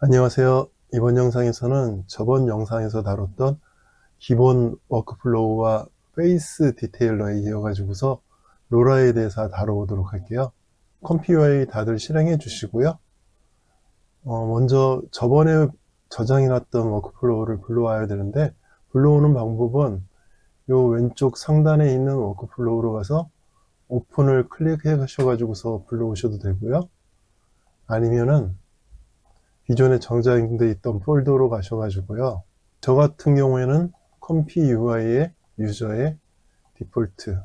안녕하세요. 이번 영상에서는 저번 영상에서 다뤘던 기본 워크플로우와 페이스 디테일러에 이어가지고서 로라에 대해서 다뤄보도록 할게요. 컴퓨어에 다들 실행해 주시고요. 어, 먼저 저번에 저장해놨던 워크플로우를 불러와야 되는데 불러오는 방법은 요 왼쪽 상단에 있는 워크플로우로 가서 오픈을 클릭해 가셔가지고서 불러오셔도 되고요. 아니면은 기존에 정장돼 있던 폴더로 가셔가지고요. 저 같은 경우에는 컴피 UI의 유저의 디폴트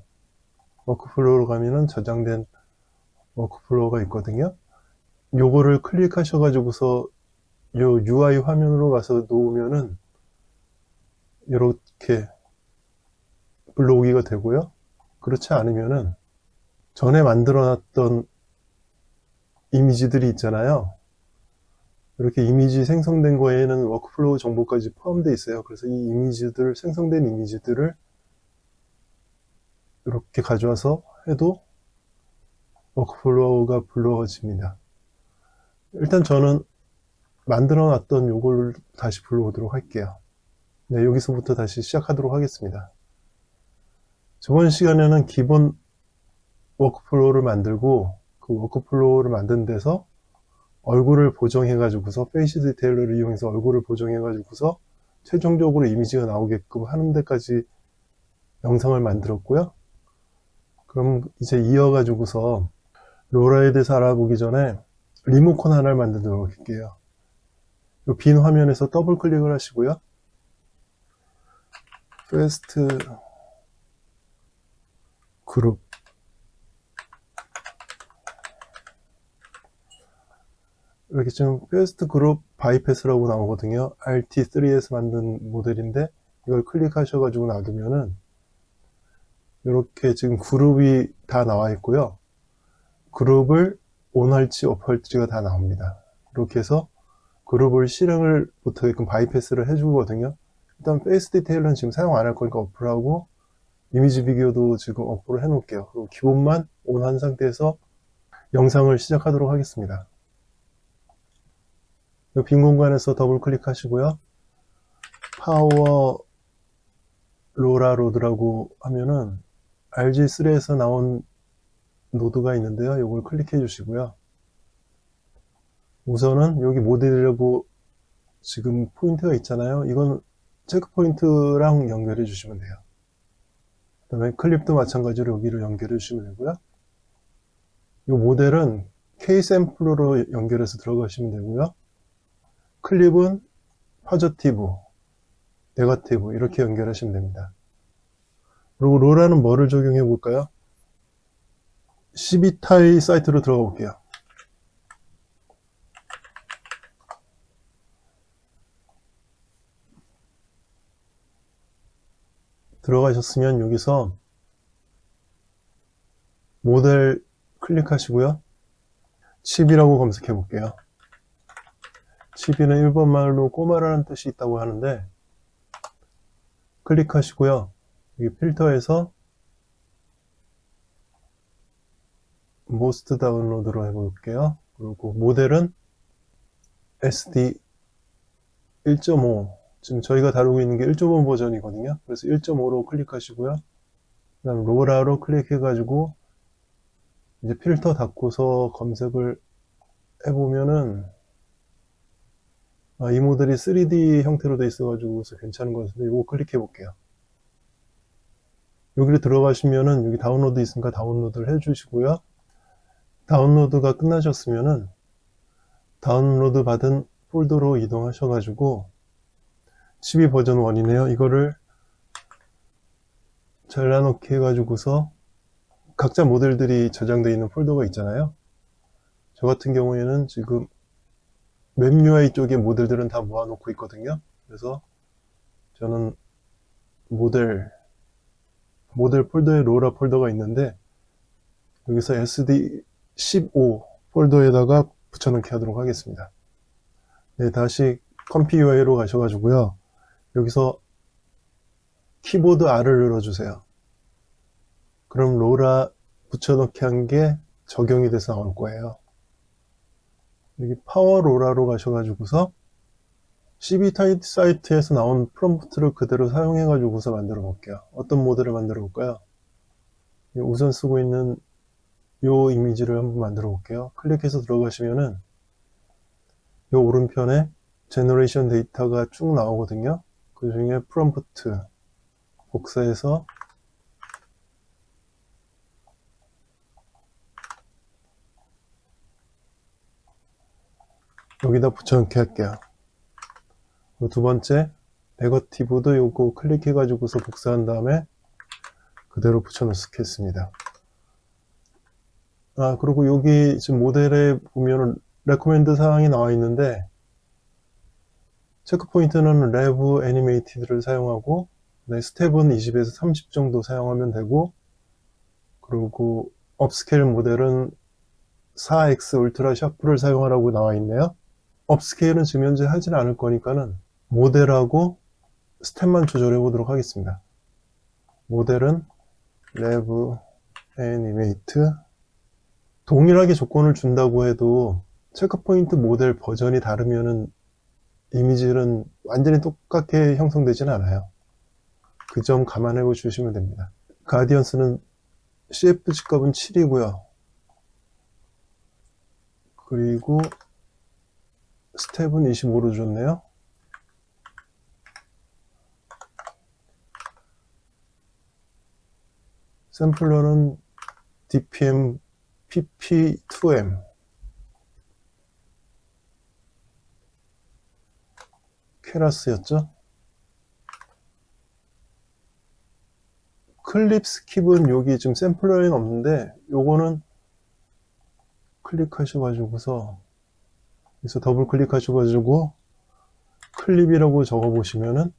워크플로우로 가면은 저장된 워크플로우가 있거든요. 요거를 클릭하셔가지고서 요 UI 화면으로 가서 놓으면은 이렇게 불러오기가 되고요. 그렇지 않으면은 전에 만들어 놨던 이미지들이 있잖아요. 이렇게 이미지 생성된 거에는 워크플로우 정보까지 포함되어 있어요. 그래서 이 이미지들, 생성된 이미지들을 이렇게 가져와서 해도 워크플로우가 불러집니다. 일단 저는 만들어 놨던 요걸 다시 불러오도록 할게요. 네, 여기서부터 다시 시작하도록 하겠습니다. 저번 시간에는 기본 워크플로우를 만들고 그 워크플로우를 만든 데서 얼굴을 보정해가지고서 페이스 디테일러를 이용해서 얼굴을 보정해가지고서 최종적으로 이미지가 나오게끔 하는 데까지 영상을 만들었고요. 그럼 이제 이어가지고서 로라에 대해서 알아보기 전에 리모컨 하나를 만들도록 할게요. 이빈 화면에서 더블 클릭을 하시고요. 페스트 그룹 이렇게 지금 페스트 그룹 바이패스라고 나오거든요. RT3에서 만든 모델인데 이걸 클릭하셔가지고 놔두면은 이렇게 지금 그룹이 다 나와 있고요. 그룹을 온할지 오프할지가 다 나옵니다. 이렇게 해서 그룹을 실행을 못하게끔 바이패스를 해주거든요. 일단 페이스 디테일은 지금 사용 안 할 거니까 어플하고 이미지 비교도 지금 어플을 해놓을게요. 그리고 기본만 온 한 상태에서 영상을 시작하도록 하겠습니다. 빈 공간에서 더블 클릭하시고요. 파워 로라 로드라고 하면은 RG3에서 나온 노드가 있는데요. 이걸 클릭해 주시고요. 우선은 여기 모델이라고 지금 포인트가 있잖아요. 이건 체크 포인트랑 연결해 주시면 돼요. 그 다음에 클립도 마찬가지로 여기로 연결해 주시면 되고요. 이 모델은 K-샘플로 연결해서 들어가시면 되고요. 클립은 파저티브, 네거티브 이렇게 연결하시면 됩니다. 그리고 로라는 뭐를 적용해 볼까요? 12타이 사이트로 들어가 볼게요. 들어가셨으면 여기서 모델 클릭하시고요. 칩이라고 검색해 볼게요. 칩이는 일본 말로 꼬마라는 뜻이 있다고 하는데 클릭하시고요. 여기 필터에서 모스트 다운로드로 해볼게요. 그리고 모델은 SD 1.5 지금 저희가 다루고 있는 게 1.5 버전이거든요. 그래서 1.5로 클릭하시고요. 그 다음 로라로 클릭해가지고 이제 필터 닫고서 검색을 해보면은 아, 이 모델이 3D 형태로 돼 있어가지고 괜찮은 것 같은데 이거 클릭해 볼게요. 여기를 들어가시면은 여기 다운로드 있으니까 다운로드를 해주시고요. 다운로드가 끝나셨으면은 다운로드 받은 폴더로 이동하셔가지고 12 버전 1이네요. 이거를 잘라놓기 해가지고서 각자 모델들이 저장되어 있는 폴더가 있잖아요. 저 같은 경우에는 지금 웹 UI 쪽에 모델들은 다 모아놓고 있거든요. 그래서 저는 모델 모델 폴더에 로라 폴더가 있는데 여기서 SD15 폴더에다가 붙여넣기 하도록 하겠습니다. 네, 다시 컴피 UI로 가셔가지고요. 여기서 키보드 R을 눌러주세요. 그럼 로라 붙여넣기 한 게 적용이 돼서 나올 거예요. 여기 파워로라로 가셔가지고서 CB 타이트 사이트에서 나온 프롬프트를 그대로 사용해가지고서 만들어 볼게요. 어떤 모델을 만들어 볼까요? 이 우선 쓰고 있는 요 이미지를 한번 만들어 볼게요. 클릭해서 들어가시면은 요 오른편에 제너레이션 데이터가 쭉 나오거든요. 그 중에 프롬프트 복사해서 여기다 붙여넣기 할게요. 두 번째 네거티브도 요거 클릭해 가지고서 복사한 다음에 그대로 붙여넣겠습니다. 아 그리고 여기 지금 모델에 보면은 레코멘드 사항이 나와 있는데 체크 포인트는 레브 애니메이티드를 사용하고 네, 스텝은 20에서 30 정도 사용하면 되고 그리고 업스케일 모델은 4X 울트라 샤프를 사용하라고 나와 있네요. 업스케일은 지금 현재 하진 않을 거니까는 모델하고 스텝만 조절해 보도록 하겠습니다. 모델은 레브 애니메이트 동일하게 조건을 준다고 해도 체크포인트 모델 버전이 다르면은 이미지는 완전히 똑같게 형성되지는 않아요. 그 점 감안해 주시면 됩니다. 가디언스는 CFG 값은 7이고요. 그리고 스텝은 25로 줬네요. 샘플러는 DPM PP2M 케라스였죠? 클립 스킵은 여기 지금 샘플러에는 없는데 요거는 클릭하셔가지고서 그래서 더블 클릭하셔가지고 클립이라고 적어 보시면은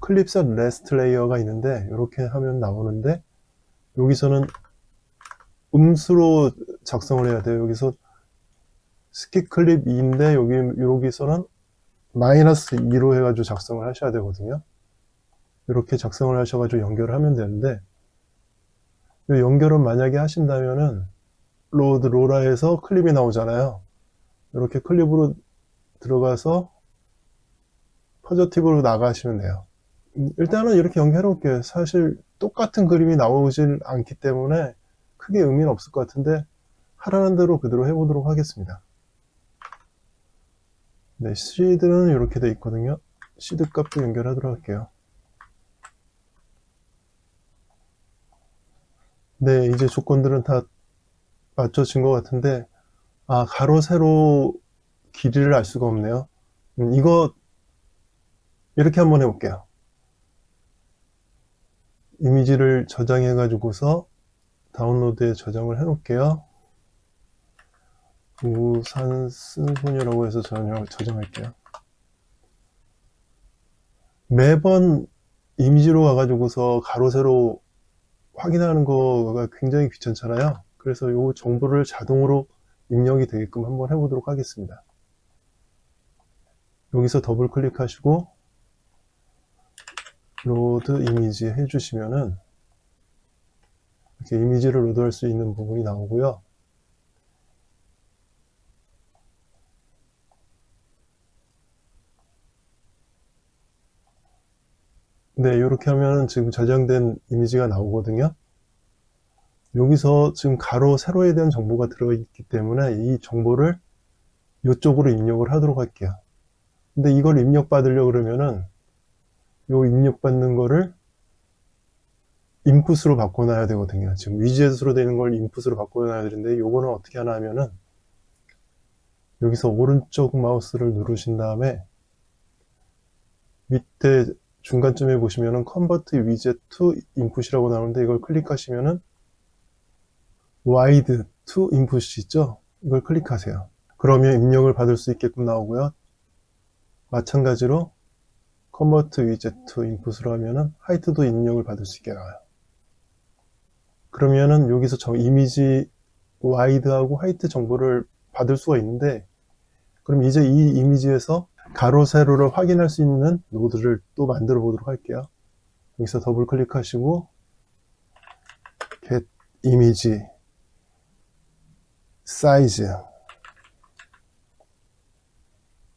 클립샷 레스트 레이어가 있는데 이렇게 하면 나오는데 여기서는 음수로 작성을 해야 돼요. 여기서 스킵 클립 2인데 여기 여기서는 마이너스 2로 해가지고 작성을 하셔야 되거든요. 이렇게 작성을 하셔가지고 연결을 하면 되는데 이 연결은 만약에 하신다면은 로드 로라에서 클립이 나오잖아요. 이렇게 클립으로 들어가서 포저티브로 나가시면 돼요. 음, 일단은 이렇게 연결해 볼게요. 사실 똑같은 그림이 나오질 않기 때문에 크게 의미는 없을 것 같은데 하라는 대로 그대로 해보도록 하겠습니다. 네, 시드는 이렇게 돼 있거든요. 시드 값도 연결하도록 할게요. 네, 이제 조건들은 다 맞춰진 것 같은데 아, 가로, 세로 길이를 알 수가 없네요. 음, 이거 이렇게 한번 해볼게요. 이미지를 저장해 가지고서 다운로드에 저장을 해 놓을게요. 우산 쓴소녀라고 해서 저장, 저장할게요. 매번 이미지로 와가지고서 가로, 세로 확인하는 거가 굉장히 귀찮잖아요. 그래서 이 정보를 자동으로 입력이 되게끔 한번 해보도록 하겠습니다. 여기서 더블 클릭하시고 로드 이미지 해주시면은 이렇게 이미지를 로드할 수 있는 부분이 나오고요. 네, 이렇게 하면 지금 저장된 이미지가 나오거든요. 여기서 지금 가로, 세로에 대한 정보가 들어있기 때문에 이 정보를 이쪽으로 입력을 하도록 할게요. 근데 이걸 입력받으려고 그러면은 요 입력받는 거를 인풋으로 바꿔놔야 되거든요. 지금 위젯으로 되는 걸 인풋으로 바꿔놔야 되는데 요거는 어떻게 하나 하면은 여기서 오른쪽 마우스를 누르신 다음에 밑에 중간쯤에 보시면은 컨버트 위젯 투 인풋이라고 나오는데 이걸 클릭하시면은 wide to input이 있죠? 이걸 클릭하세요. 그러면 입력을 받을 수 있게끔 나오고요. 마찬가지로 convert widget to input으로 하면은 하이트도 입력을 받을 수 있게 나와요. 그러면은 여기서 저 이미지 wide하고 하이트 정보를 받을 수가 있는데 그럼 이제 이 이미지에서 가로 세로를 확인할 수 있는 노드를 또 만들어 보도록 할게요. 여기서 더블 클릭하시고 get image 사이즈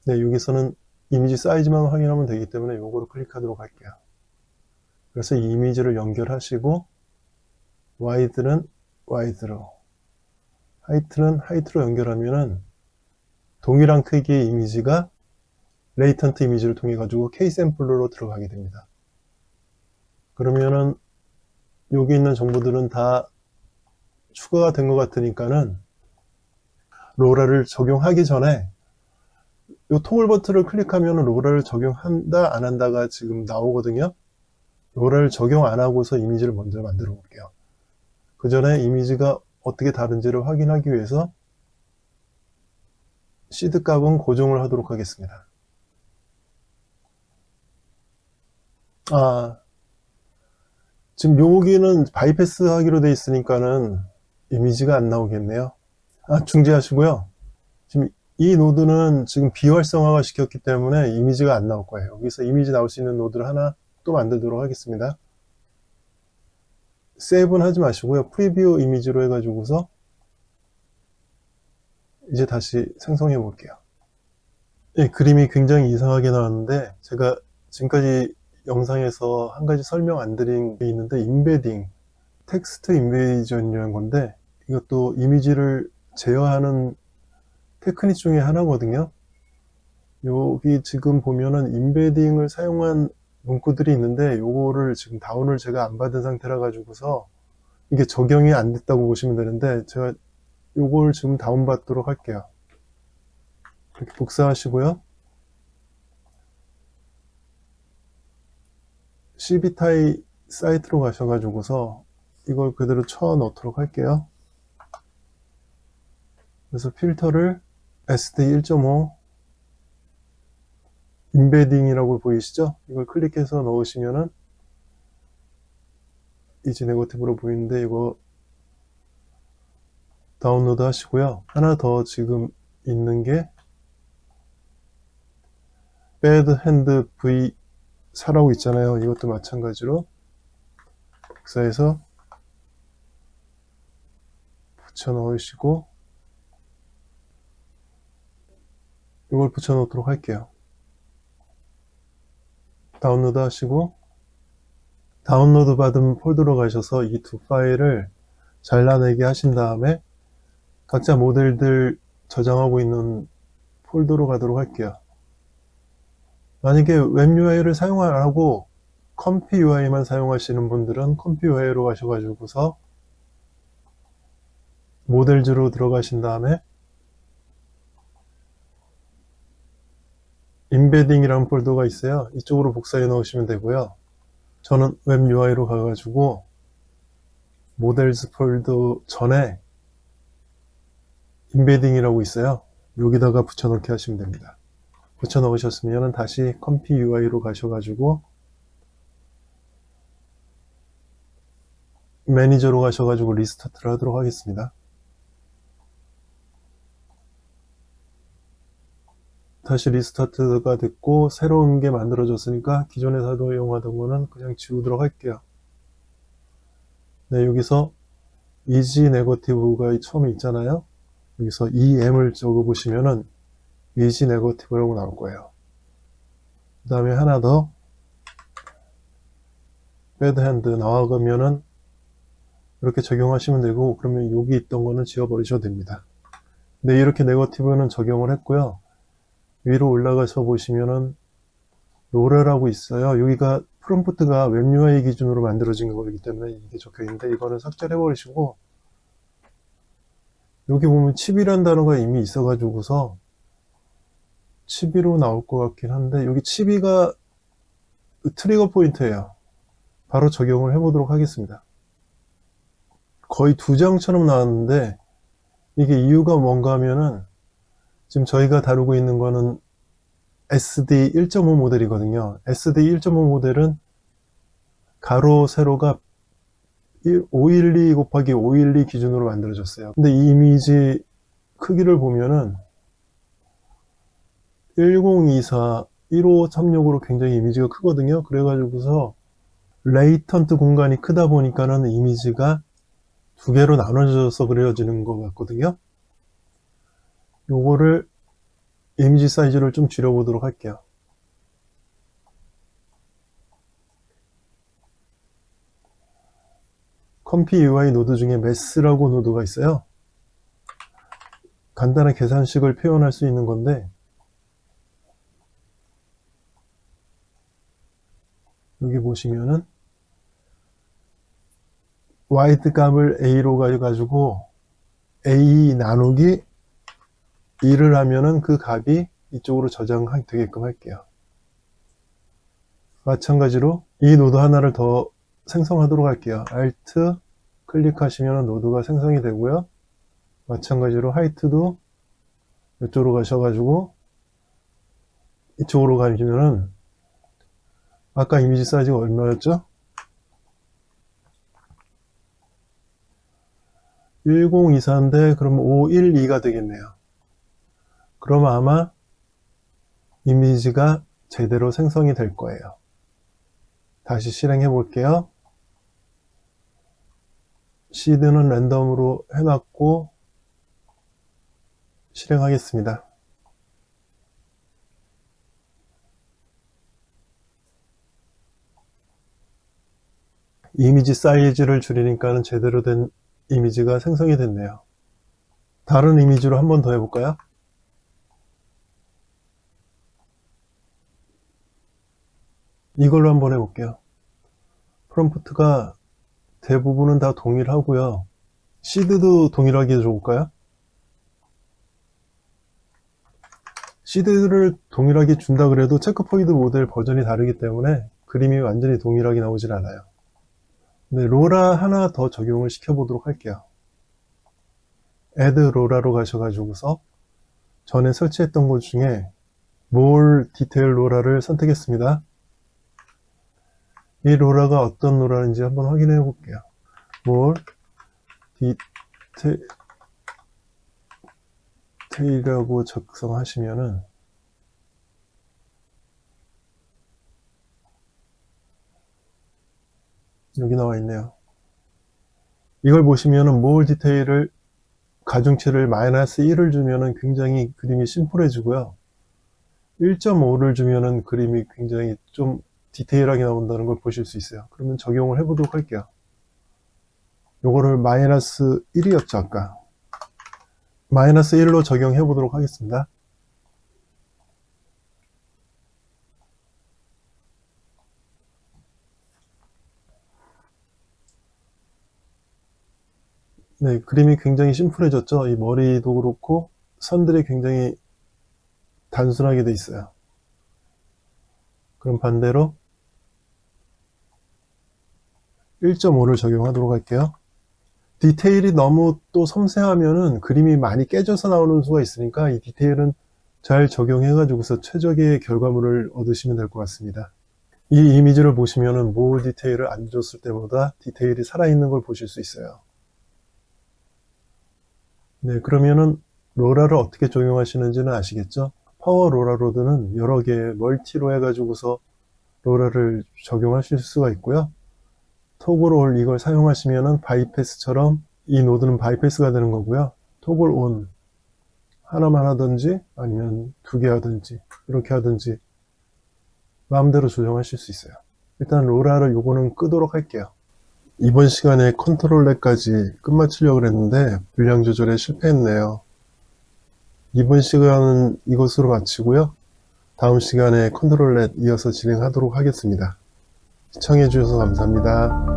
네, 여기서는 이미지 사이즈만 확인하면 되기 때문에 요거를 클릭하도록 할게요. 그래서 이 이미지를 연결하시고 와이드는 와이드로 하이트는 하이트로 연결하면은 동일한 크기의 이미지가 레이턴트 이미지를 통해 가지고 K-샘플러로 들어가게 됩니다. 그러면은 여기 있는 정보들은 다 추가가 된 것 같으니까는 로라를 적용하기 전에 이 토글 버튼을 클릭하면 로라를 적용한다 안 한다가 지금 나오거든요. 로라를 적용 안 하고서 이미지를 먼저 만들어 볼게요. 그 전에 이미지가 어떻게 다른지를 확인하기 위해서 시드 값은 고정을 하도록 하겠습니다. 아, 지금 여기는 바이패스 하기로 돼 있으니까는 이미지가 안 나오겠네요. 아, 중지하시고요. 지금 이 노드는 지금 비활성화가 시켰기 때문에 이미지가 안 나올 거예요. 여기서 이미지 나올 수 있는 노드를 하나 또 만들도록 하겠습니다. 세이브는 하지 마시고요. 프리뷰 이미지로 해가지고서 이제 다시 생성해 볼게요. 예, 그림이 굉장히 이상하게 나왔는데 제가 지금까지 영상에서 한 가지 설명 안 드린 게 있는데 인베딩 텍스트 인베이전이라는 건데 이것도 이미지를 제어하는 테크닉 중에 하나거든요. 여기 지금 보면은 인베딩을 사용한 문구들이 있는데 요거를 지금 다운을 제가 안 받은 상태라 가지고서 이게 적용이 안 됐다고 보시면 되는데 제가 요걸 지금 다운 받도록 할게요. 이렇게 복사하시고요. CB타이 사이트로 가셔가지고서 이걸 그대로 쳐 넣도록 할게요. 그래서 필터를 SD 1.5 인베딩이라고 보이시죠? 이걸 클릭해서 넣으시면은 이지 네거티브로 보이는데 이거 다운로드 하시고요. 하나 더 지금 있는 게 bad hand v 4라고 있잖아요. 이것도 마찬가지로 복사해서 붙여 넣으시고 이걸 붙여 놓도록 할게요. 다운로드 하시고 다운로드 받은 폴더로 가셔서 이 두 파일을 잘라내게 하신 다음에 각자 모델들 저장하고 있는 폴더로 가도록 할게요. 만약에 웹 UI를 사용 안 하고 컴피 UI만 사용하시는 분들은 컴피 UI로 가셔가지고서 모델즈로 들어가신 다음에 인베딩이라는 폴더가 있어요. 이쪽으로 복사해 넣으시면 되고요. 저는 웹 UI로 가가지고 모델즈 폴더 전에 인베딩이라고 있어요. 여기다가 붙여넣기 하시면 됩니다. 붙여 넣으셨으면 다시 컴피 UI로 가셔가지고 매니저로 가셔가지고 리스타트를 하도록 하겠습니다. 다시 리스타트가 됐고 새로운 게 만들어졌으니까 기존에 사용하던 거는 그냥 지우도록 할게요. 네, 여기서 이지 네거티브가 처음에 있잖아요. 여기서 EM을 적어 보시면은 이지 네거티브라고 나올 거예요. 그 다음에 하나 더 배드핸드 나와가면은 이렇게 적용하시면 되고 그러면 여기 있던 거는 지워버리셔도 됩니다. 네, 이렇게 네거티브는 적용을 했고요. 위로 올라가서 보시면은 로레라고 있어요. 여기가 프롬프트가 웹 UI 기준으로 만들어진 거기 때문에 이게 적혀 있는데 이거는 삭제를 해버리시고 여기 보면 칩이라는 단어가 이미 있어가지고서 칩이로 나올 것 같긴 한데 여기 칩이가 트리거 포인트예요. 바로 적용을 해보도록 하겠습니다. 거의 두 장처럼 나왔는데 이게 이유가 뭔가 하면은 지금 저희가 다루고 있는 거는 SD 1.5 모델이거든요. SD 1.5 모델은 가로 세로가 512 곱하기 512 기준으로 만들어졌어요. 근데 이 이미지 크기를 보면은 1024 1536으로 굉장히 이미지가 크거든요. 그래가지고서 레이턴트 공간이 크다 보니까는 이미지가 두 개로 나눠져서 그려지는 것 같거든요. 요거를 이미지 사이즈를 좀 줄여보도록 할게요. 컴피 UI 노드 중에 매스라고 노드가 있어요. 간단한 계산식을 표현할 수 있는 건데 여기 보시면은 와이드 값을 a로 가지고 a 나누기 2를 하면은 그 값이 이쪽으로 저장되게끔 할게요. 마찬가지로 이 노드 하나를 더 생성하도록 할게요. Alt 클릭하시면 노드가 생성이 되고요. 마찬가지로 하이트도 이쪽으로 가셔가지고 이쪽으로 가시면은 아까 이미지 사이즈가 얼마였죠? 1024인데 그러면 512가 되겠네요. 그러면 아마 이미지가 제대로 생성이 될 거예요. 다시 실행해 볼게요. 시드는 랜덤으로 해놨고 실행하겠습니다. 이미지 사이즈를 줄이니까는 제대로 된 이미지가 생성이 됐네요. 다른 이미지로 한 번 더 해볼까요? 이걸로 한번 해볼게요. 프롬프트가 대부분은 다 동일하고요. 시드도 동일하게 줘볼까요? 시드를 동일하게 준다 그래도 체크포이드 모델 버전이 다르기 때문에 그림이 완전히 동일하게 나오질 않아요. 네, 로라 하나 더 적용을 시켜보도록 할게요. add 로라로 가셔가지고서 전에 설치했던 것 중에 more detail 로라를 선택했습니다. 이 로라가 어떤 로라인지 한번 확인해 볼게요. more detail이라고 작성하시면은 여기 나와 있네요. 이걸 보시면은 more detail을 가중치를 마이너스 1을 주면은 굉장히 그림이 심플해지고요. 1.5를 주면은 그림이 굉장히 좀 디테일하게 나온다는 걸 보실 수 있어요. 그러면 적용을 해보도록 할게요. 요거를 마이너스 1이었죠, 아까. 마이너스 1로 적용해 보도록 하겠습니다. 네, 그림이 굉장히 심플해졌죠. 이 머리도 그렇고 선들이 굉장히 단순하게 돼 있어요. 그럼 반대로 1.5를 적용하도록 할게요. 디테일이 너무 또 섬세하면은 그림이 많이 깨져서 나오는 수가 있으니까 이 디테일은 잘 적용해 가지고서 최적의 결과물을 얻으시면 될 것 같습니다. 이 이미지를 보시면은 모 디테일을 안 줬을 때보다 디테일이 살아있는 걸 보실 수 있어요. 네, 그러면은 로라를 어떻게 적용하시는지는 아시겠죠? 파워 로라 로드는 여러 개 멀티로 해가지고서 로라를 적용하실 수가 있고요. 토글올 이걸 사용하시면은 바이패스처럼 이 노드는 바이패스가 되는 거고요. 토글 온 하나만 하든지 아니면 두 개 하든지 이렇게 하든지 마음대로 조정하실 수 있어요. 일단 로라를 요거는 끄도록 할게요. 이번 시간에 컨트롤렛까지 끝마치려고 했는데 분량 조절에 실패했네요. 이번 시간은 이것으로 마치고요. 다음 시간에 컨트롤 렛 이어서 진행하도록 하겠습니다. 시청해 주셔서 감사합니다.